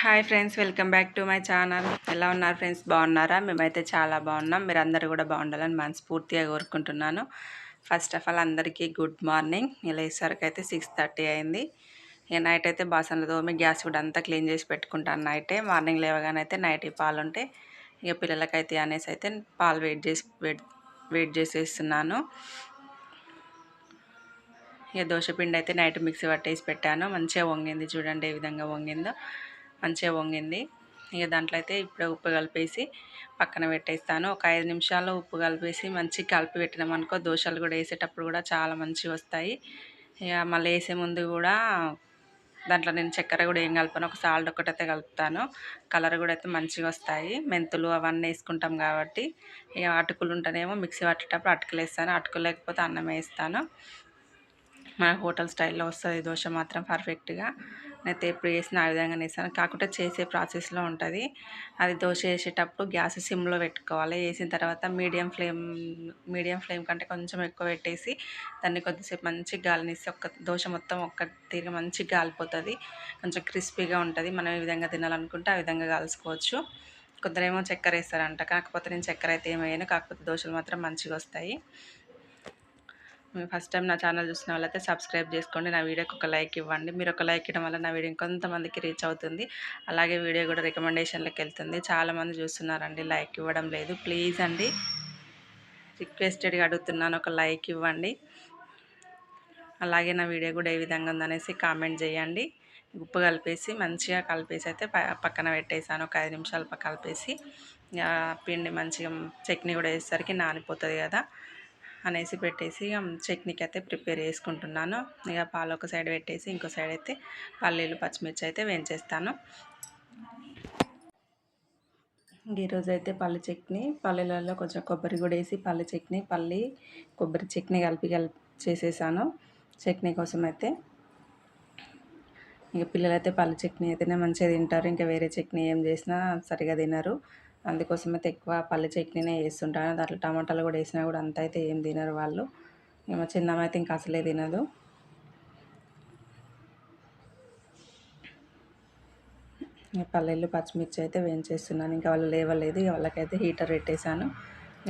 Hi friends welcome back to my channel. ఎలా ఉన్నారు friends? బాగున్నారా? మేమైతే చాలా బాగున్నాం. మీరు అందరు కూడా బాగుండాలని మనస్ఫూర్తిగా కోరుకుంటున్నాను. ఫస్ట్ ఆఫ్ ఆల్ అందరికీ గుడ్ మార్నింగ్ ఇలా ఈసరికి అయితే సిక్స్ థర్టీ అయింది. ఇక నైట్ అయితే బాసన్లు తోమి గ్యాస్ కూడా అంతా క్లీన్ చేసి పెట్టుకుంటాను నైటే మార్నింగ్ లేవగానే అయితే నైట్ పాలు ఉంటే ఇక పిల్లలకైతే అనేసి అయితే పాలు వెయిట్ చేసి వెయిట్ వెయిట్ చేసేస్తున్నాను. ఇక దోశపిండి అయితే నైట్ మిక్సీ పట్టేసి పెట్టాను. మంచిగా వంగింది చూడండి ఏ విధంగా వంగిందో. మంచిగా వంగింది. ఇక దాంట్లో అయితే ఇప్పుడే ఉప్పు కలిపేసి పక్కన పెట్టేస్తాను. ఒక ఐదు నిమిషాల్లో ఉప్పు కలిపేసి మంచిగా కలిపి పెట్టినాం అనుకో దోశలు కూడా వేసేటప్పుడు కూడా చాలా మంచిగా వస్తాయి. ఇక మళ్ళీ వేసే ముందు కూడా దాంట్లో నేను చక్కెర కూడా ఏం కలపను ఒక సాల్ట్ ఒకటైతే కలుపుతాను. కలర్ కూడా అయితే మంచిగా వస్తాయి. మెంతులు అవన్నీ వేసుకుంటాం కాబట్టి ఇక అటుకులు ఉంటేనేమో మిక్సీ పట్టేటప్పుడు అటుకులు వేస్తాను. అటుకులు లేకపోతే అన్నం వేస్తాను. మన హోటల్ స్టైల్లో వస్తుంది దోశ మాత్రం పర్ఫెక్ట్గా నేనైతే ఎప్పుడు చేసిన ఆ విధంగా వేస్తాను కాకుండా చేసే ప్రాసెస్లో ఉంటుంది. అది దోశ వేసేటప్పుడు గ్యాస్ సిమ్లో పెట్టుకోవాలి. వేసిన తర్వాత మీడియం ఫ్లేమ్ మీడియం ఫ్లేమ్ కంటే కొంచెం ఎక్కువ పెట్టేసి దాన్ని కొద్దిసేపు మంచి గాలినిస్తే ఒక్క దోశ మొత్తం ఒక్క తీరు మంచి గాలిపోతుంది. కొంచెం క్రిస్పీగా ఉంటుంది. మనం ఏ విధంగా తినాలనుకుంటే ఆ విధంగా కాల్చుకోవచ్చు. కొందరేమో చక్కెర వేస్తారంట. కాకపోతే నేను చక్కెర అయితే ఏమైనా కాకపోతే దోశలు మాత్రం మంచిగా వస్తాయి. ఫస్ట్ టైం నా ఛానల్ చూసిన వాళ్ళైతే సబ్స్క్రైబ్ చేసుకోండి. నా వీడియోకి ఒక లైక్ ఇవ్వండి. మీరు ఒక లైక్ ఇవ్వడం వల్ల నా వీడియో కొంతమందికి రీచ్ అవుతుంది. అలాగే వీడియో కూడా రికమెండేషన్లోకి వెళ్తుంది. చాలామంది చూస్తున్నారండి. లైక్ ఇవ్వడం లేదు. ప్లీజ్ అండి రిక్వెస్టెడ్గా అడుగుతున్నాను. ఒక లైక్ ఇవ్వండి. అలాగే నా వీడియో కూడా ఏ విధంగా ఉందనేసి కామెంట్ చేయండి. ఉప్పు కలిపేసి మంచిగా కలిపేసి అయితే పక్కన పెట్టేసాను. ఒక ఐదు నిమిషాలు కలిపేసి పిండి మంచిగా చట్నీ కూడా వేసేసరికి నానిపోతుంది కదా. అనేసి పెట్టేసి చట్నీకి అయితే ప్రిపేర్ చేసుకుంటున్నాను. ఇక పాలు ఒక సైడ్ పెట్టేసి ఇంకో సైడ్ అయితే పల్లీలు పచ్చిమిర్చి అయితే వేయించేస్తాను. ఈరోజు అయితే పల్లి చట్నీ పల్లీలలో కొంచెం కొబ్బరి కూడా వేసి పల్లి చట్నీ పల్లి కొబ్బరి చట్నీ కలిపి కలిపి చేసేసాను చట్నీ కోసం అయితే. ఇక పిల్లలైతే పల్లి చట్నీ అయితేనే మంచిగా తింటారు ఇంకా వేరే చట్నీ ఏం చేసినా సరిగా తినరు. అందుకోసం అయితే ఎక్కువ పల్లి చట్నీనే వేస్తుంటాను దాంట్లో టమాటాలు కూడా వేసినా కూడా అంత అయితే ఏం తినరు వాళ్ళు. ఏమో చిన్నమ్మ అయితే ఇంకా అసలే తినదు. పల్లెలు పచ్చిమిర్చి అయితే వేయించేస్తున్నాను. ఇంకా వాళ్ళు లేవలేదు. ఇక వాళ్ళకైతే హీటర్ పెట్టేశాను.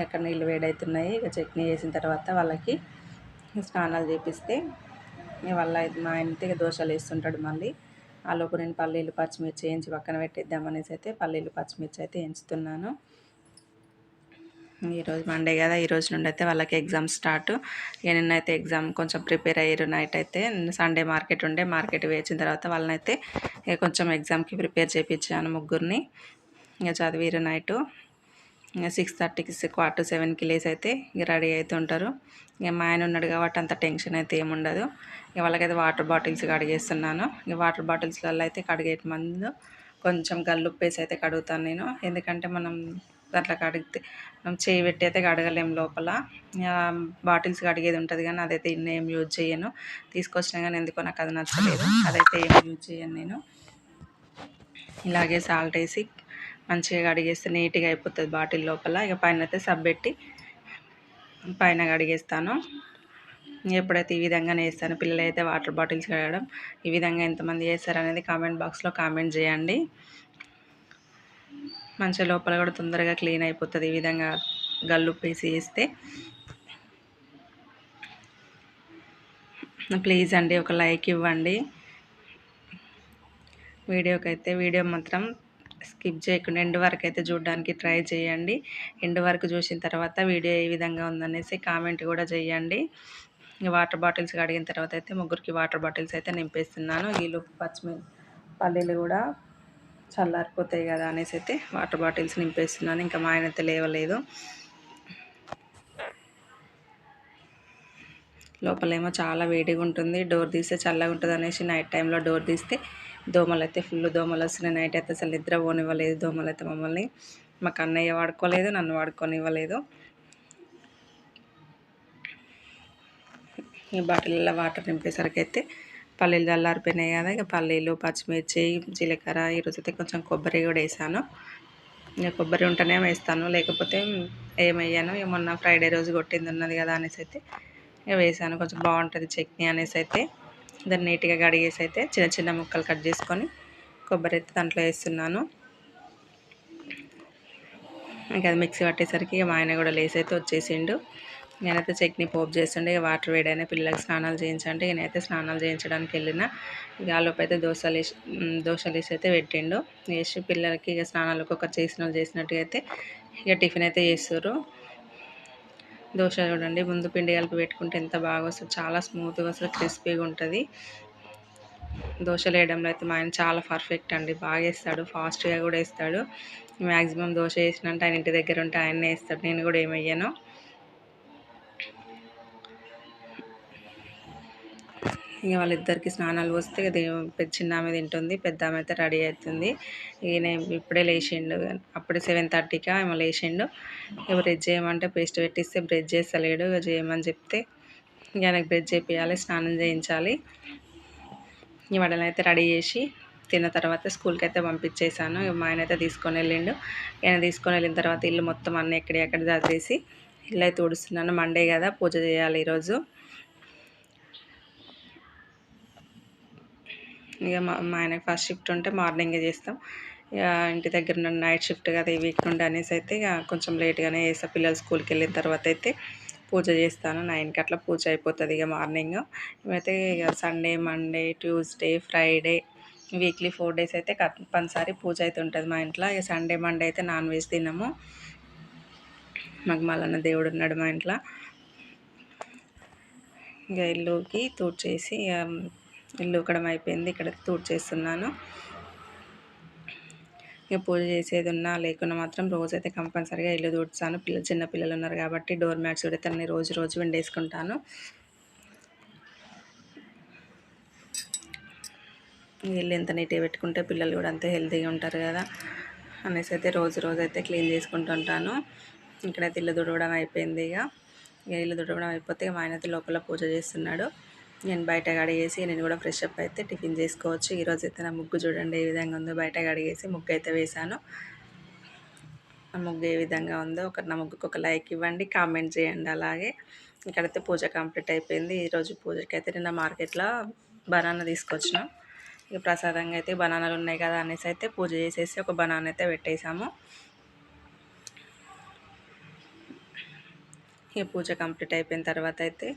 అక్కడ నీళ్ళు వేడవుతున్నాయి ఇక చట్నీ వేసిన తర్వాత వాళ్ళకి స్నానాలు చేపిస్తే వాళ్ళ మా ఆయన దోశలు వేస్తుంటాడు మళ్ళీ. ఆలోపు నేను పల్లీలు పచ్చిమిర్చి వేయించి పక్కన పెట్టేద్దామనేసి అయితే పల్లీలు పచ్చిమిర్చి అయితే వేయించుతున్నాను. ఈరోజు మండే కదా ఈ రోజు నుండి అయితే వాళ్ళకి ఎగ్జామ్ స్టార్ట్ ఇక నిన్నైతే ఎగ్జామ్ కొంచెం ప్రిపేర్ అయ్యారు నైట్ అయితే. సండే మార్కెట్ ఉండే మార్కెట్ వేసిన తర్వాత వాళ్ళనైతే కొంచెం ఎగ్జామ్కి ప్రిపేర్ చేయించాను ముగ్గురిని. ఇక చదివిరు నైటు. సిక్స్ థర్టీకి క్వార్టర్ సెవెన్కి లేసి అయితే ఇక రెడీ అవుతుంటారు ఇక మా ఆయన ఉన్నాడు కాబట్టి అంత టెన్షన్ అయితే ఏముండదు ఇక వాళ్ళకైతే వాటర్ బాటిల్స్ కడిగేస్తున్నాను. ఇక వాటర్ బాటిల్స్లలో అయితే కడిగే ముందు కొంచెం గల్లుప్పేసి అయితే కడుగుతాను నేను. ఎందుకంటే మనం దాంట్లో కడిగితే మనం చేయి పెట్టి అయితే కడగలేం లోపల. బాటిల్స్ కడిగేది ఉంటుంది కానీ అదైతే ఏం యూజ్ చేయను తీసుకొచ్చినా కానీ ఎందుకో నాకు అది నచ్చలేదు. అదైతే ఏం యూజ్ చేయను నేను. ఇలాగే సాల్ట్ వేసి మంచిగా కడిగేస్తే నీట్గా అయిపోతుంది బాటిల్ లోపల. ఇక పైన అయితే సబ్ పెట్టి పైన కడిగేస్తాను. ఎప్పుడైతే ఈ విధంగానే వేస్తాను పిల్లలు అయితే వాటర్ బాటిల్స్ కడగడం. ఈ విధంగా ఎంతమంది చేస్తారు అనేది కామెంట్ బాక్స్లో కామెంట్ చేయండి. మంచిగా లోపల కూడా తొందరగా క్లీన్ అయిపోతుంది ఈ విధంగా గల్లు వేస్తే ప్లీజ్ అండి ఒక లైక్ ఇవ్వండి. వీడియోకి అయితే వీడియో మాత్రం స్కిప్ చేయకుండా ఎండ్ వరకు అయితే చూడడానికి ట్రై చేయండి. ఎండ్ వరకు చూసిన తర్వాత వీడియో ఏ విధంగా ఉందనేసి కామెంట్ కూడా చేయండి. వాటర్ బాటిల్స్ కడిగిన తర్వాత అయితే ముగ్గురికి వాటర్ బాటిల్స్ అయితే నింపేస్తున్నాను. వీళ్ళు పచ్చిమి పల్లీలు కూడా చల్లారిపోతాయి కదా అనేసి అయితే వాటర్ బాటిల్స్ నింపేస్తున్నాను. ఇంకా మా ఆయన అయితే లేవలేదు. లోపలేమో చాలా వేడిగా ఉంటుంది. డోర్ తీస్తే చల్లగా ఉంటుంది అనేసి నైట్ టైంలో డోర్ తీస్తే దోమలు అయితే ఫుల్ దోమలు వస్తున్నాయి నైట్ అయితే అసలు నిద్ర పోనివ్వలేదు దోమలు అయితే మమ్మల్ని. మా కన్నయ్య వాడుకోలేదు నన్ను వాడుకోనివ్వలేదు. ఈ బాటిల్లో వాటర్ నింపేసరికి అయితే పల్లీలు చల్లారిపోయినాయి కదా. ఇక పల్లీలు పచ్చిమిర్చి జీలకర్ర ఈరోజు అయితే కొంచెం కొబ్బరి కూడా వేసాను. ఇక కొబ్బరి ఉంటేనే వేస్తాను. లేకపోతే ఏమయ్యాను. మొన్న ఫ్రైడే రోజు కొట్టింది ఉన్నది కదా అనేసి అయితే ఇక వేసాను. కొంచెం బాగుంటుంది చట్నీ అనేసి అయితే దాన్ని నీట్గా కడిగేసి అయితే చిన్న చిన్న ముక్కలు కట్ చేసుకొని కొబ్బరి అయితే దాంట్లో వేస్తున్నాను. ఇంకా అది మిక్సీ పట్టేసరికి ఇక మా ఆయన కూడా లేసి అయితే వచ్చేసిండు. నేనైతే చట్నీ పోపు చేస్తుండే ఇక వాటర్ వేడైనా పిల్లలకి స్నానాలు చేయించంటే నేనైతే స్నానాలు చేయించడానికి వెళ్ళిన. ఇక ఆలోపు అయితే దోశలు వేసి దోశలు వేసి అయితే పెట్టిండు. వేసి పిల్లలకి ఇక స్నానాలు ఒక్కొక్కరు చేసిన వాళ్ళు చేసినట్టుగా అయితే ఇక టిఫిన్ అయితే చేస్తారు. దోశ చూడండి. ముందు పిండి కలిపి పెట్టుకుంటే ఎంత బాగా వస్తుంది. చాలా స్మూత్గా వస్తుంది క్రిస్పీగా ఉంటుంది. దోశలు వేయడంలో అయితే మా ఆయన చాలా పర్ఫెక్ట్ అండి. బాగా వేస్తాడు. ఫాస్ట్గా కూడా వేస్తాడు. మ్యాక్సిమం దోశ వేసినంటే ఆయన ఇంటి దగ్గర ఉంటే ఆయన్నే వేస్తాడు. నేను కూడా ఏమయ్యాను ఇక వాళ్ళిద్దరికి స్నానాలు వస్తే పెద్ద చిన్న ఆమె తింటుంది పెద్ద ఆమె అయితే రెడీ అవుతుంది. ఈయన ఇప్పుడే లేచిండు అప్పుడే సెవెన్ థర్టీకి ఏమో లేచిండు. ఇక బ్రెడ్ చేయమంటే పేస్ట్ పెట్టిస్తే బ్రెడ్ చేస్తలేడు ఇక చేయమని చెప్తే ఇక ఆయనకు బ్రెడ్ చేయాలి స్నానం చేయించాలి. ఈ వడలు అయితే రెడీ చేసి తిన్న తర్వాత స్కూల్కి అయితే పంపించేశాను. మా ఆయన అయితే తీసుకొని వెళ్ళిండు. ఆయన తీసుకొని వెళ్ళిన తర్వాత ఇల్లు మొత్తం అన్నీ ఎక్కడెక్కడ దాచేసి ఇల్లు అయితే ఊడుస్తున్నాను. మండే కదా పూజ చేయాలి ఈరోజు. ఇక మా మా ఆయనకి ఫస్ట్ షిఫ్ట్ ఉంటే మార్నింగే చేస్తాం. ఇక ఇంటి దగ్గర ఉన్న నైట్ షిఫ్ట్ కదా ఈ వీక్ నుండి అనేసి అయితే ఇక కొంచెం లేట్గానే చేస్తా. పిల్లలు స్కూల్కి వెళ్ళిన తర్వాత అయితే పూజ చేస్తాను. నైన్కి అట్లా పూజ అయిపోతుంది ఇక మార్నింగ్ మేమైతే ఇక Sunday Monday Tuesday Friday weekly four days అయితే కంపల్సరీ పూజ అయితే ఉంటుంది మా ఇంట్లో. ఇక సండే మండే అయితే నాన్ వెజ్ తినము. మాకు మళ్ళన్న దేవుడు ఉన్నాడు మా ఇంట్లో. ఇక ఇల్లుకి తూడ్చేసి ఇక ఇల్లు ఉక్కడం అయిపోయింది. ఇక్కడ తూడ్చేస్తున్నాను. ఇక పూజ చేసేది ఉన్నా లేకున్నా మాత్రం రోజైతే కంపల్సరీగా ఇల్లు తూడ్చాను. పిల్లలు చిన్న పిల్లలు ఉన్నారు కాబట్టి డోర్ మ్యాట్స్ కూడా రోజు రోజు వండేసుకుంటాను. ఇల్లు ఎంత నీట్గా పెట్టుకుంటే పిల్లలు కూడా అంతే హెల్తీగా ఉంటారు కదా అనేసి అయితే రోజు రోజు అయితే క్లీన్ చేసుకుంటుంటాను ఇక్కడైతే ఇల్లు తుడవడం అయిపోయింది ఇక. ఇక ఇల్లు తుడవడం అయిపోతే మా ఆయన అయితే లోపల పూజ చేస్తున్నాడు. నేను బయట కడిగేసి నేను కూడా ఫ్రెష్ అప్ అయితే టిఫిన్ చేసుకోవచ్చు. ఈరోజు అయితే నా ముగ్గు చూడండి ఏ విధంగా ఉందో బయట కడిగేసి ముగ్గు అయితే వేశాను. ఆ ముగ్గు ఏ విధంగా ఉందో ఒక నా ముగ్గుకు ఒక లైక్ ఇవ్వండి కామెంట్ చేయండి అలాగే. ఇక్కడైతే పూజ కంప్లీట్ అయిపోయింది. ఈరోజు పూజకి అయితే నిన్న మార్కెట్లో బనానా తీసుకొచ్చినాం. ఇక ప్రసాదంగా అయితే బనానాలు ఉన్నాయి కదా అనేసి అయితే పూజ చేసేసి ఒక బనానా అయితే పెట్టేశాము. ఇక పూజ కంప్లీట్ అయిపోయిన తర్వాత అయితే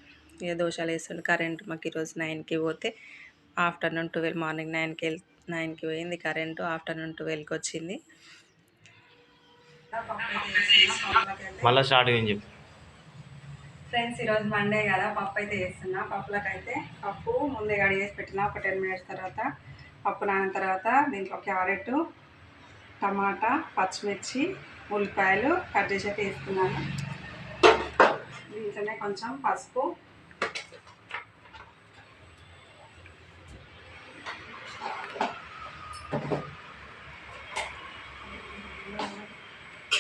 ఇక దోశలు వేస్తుండే. కరెంట్ మాకు ఈరోజు నైన్కి పోతే ఆఫ్టర్నూన్ ట్వెల్వ్ మార్నింగ్ నైన్కి వెళ్ నైన్కి పోయింది కరెంటు. ఆఫ్టర్నూన్ ట్వెల్వ్కి వచ్చింది. మళ్ళీ స్టార్ట్ చెప్పు. ఫ్రెండ్స్ ఈరోజు మండే కదా. పప్పు అయితే చేస్తున్నా. పప్పులకు అయితే పప్పు ముందే కడిగేసి పెట్టిన. ఒక టెన్ మినిట్స్ తర్వాత పప్పు నానిన తర్వాత దీంట్లో క్యారెట్ టమాటా పచ్చిమిర్చి ఉల్లిపాయలు కట్ చేసి అయితే వేసుకున్నాను. దీంట్లోనే కొంచెం పసుపు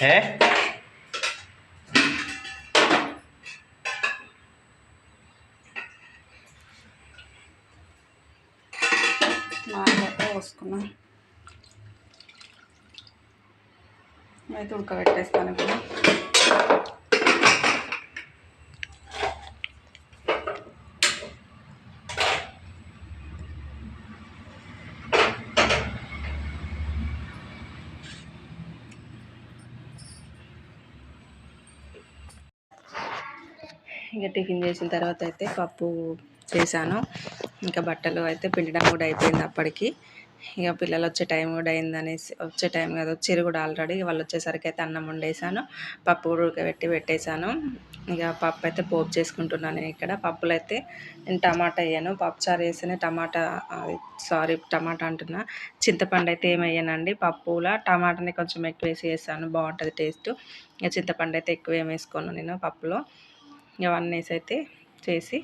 ఏ నాలుగైతే పోసుకున్నాను అయితే ఉడకబెట్టేస్తాను ఇప్పుడు ఇక టిఫిన్ చేసిన తర్వాత అయితే పప్పు చేశాను. ఇంకా బట్టలు అయితే పిండడం కూడా అయిపోయింది అప్పటికి. ఇక పిల్లలు వచ్చే టైం కూడా అయిందనేసి వచ్చే టైం కదా వచ్చారు కూడా ఆల్రెడీ వాళ్ళు వచ్చేసరికి అయితే అన్నం వండేసాను పప్పు కూడా ఉడకబెట్టి పెట్టేశాను. ఇక పప్పు అయితే పోపు చేసుకుంటున్నాను నేను ఇక్కడ. పప్పులు అయితే నేను టమాటా వేయను. పప్పు చారు వేస్తేనే టమాటా సారీ టమాటా అంటున్నా. చింతపండు అయితే ఏమయ్యానండి పప్పులా టమాటాని కొంచెం ఎక్కువ వేసి వేసాను బాగుంటుంది టేస్ట్. ఇక చింతపండు అయితే ఎక్కువ ఏం వేసుకోను నేను పప్పులో. ఇవన్నీ వేసి అయితే చేసి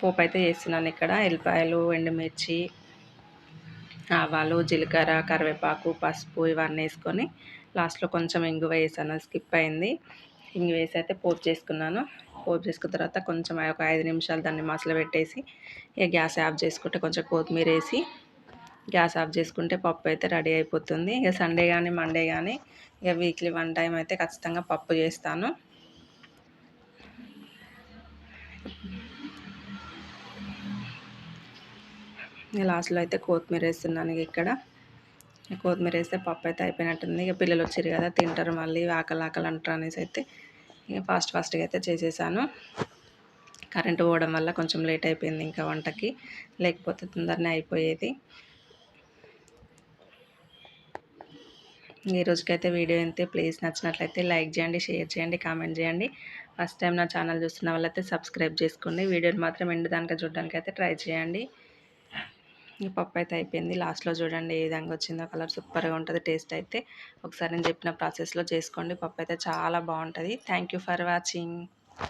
పోపు అయితే చేస్తున్నాను ఇక్కడ. ఎల్లిపాయలు ఎండుమిర్చి ఆవాలు జీలకర్ర కరివేపాకు పసుపు ఇవన్నీ వేసుకొని లాస్ట్లో కొంచెం ఇంగువ వేసాను. స్కిప్ అయింది. ఇంగు వేసి అయితే పోపు చేసుకున్నాను. పోపు చేసుకున్న తర్వాత కొంచెం ఒక ఐదు నిమిషాలు దాన్ని మసలు పెట్టేసి ఇక గ్యాస్ ఆఫ్ చేసుకుంటే కొంచెం కొత్తిమీర వేసి గ్యాస్ ఆఫ్ చేసుకుంటే పప్పు అయితే రెడీ అయిపోతుంది. ఇక సండే కానీ మండే కానీ ఇక వీక్లీ వన్ టైం అయితే ఖచ్చితంగా పప్పు చేస్తాను. లాస్ట్లో అయితే కొత్తిమీర వేస్తున్నాను ఇక్కడ. కొత్తిమీర వేస్తే పప్పు అయితే అయిపోయినట్టుంది. ఇక పిల్లలు వచ్చారు కదా తింటారు మళ్ళీ ఆకలి ఆకలి అంటారు అనేసి అయితే ఇక ఫాస్ట్ ఫాస్ట్గా అయితే చేసేసాను. కరెంటు పోవడం వల్ల కొంచెం లేట్ అయిపోయింది ఇంకా వంటకి. లేకపోతే తొందరనే అయిపోయేది. ఈ రోజుకైతే వీడియో అయితే ప్లీజ్ నచ్చినట్లయితే లైక్ చేయండి షేర్ చేయండి కామెంట్ చేయండి. ఫస్ట్ టైం నా ఛానల్ చూస్తున్న వాళ్ళైతే సబ్స్క్రైబ్ చేసుకోండి. వీడియోని మాత్రం ఎండు దానిక చూడడానికి అయితే ట్రై చేయండి. ఈ పప్పు అయితే అయిపోయింది. లాస్ట్లో చూడండి ఏ విధంగా వచ్చిందో కలర్ సూపర్గా ఉంటుంది. టేస్ట్ అయితే ఒకసారి నేను చెప్పిన ప్రాసెస్లో చేసుకోండి. పప్పు అయితే చాలా బాగుంటుంది. Thank for watching.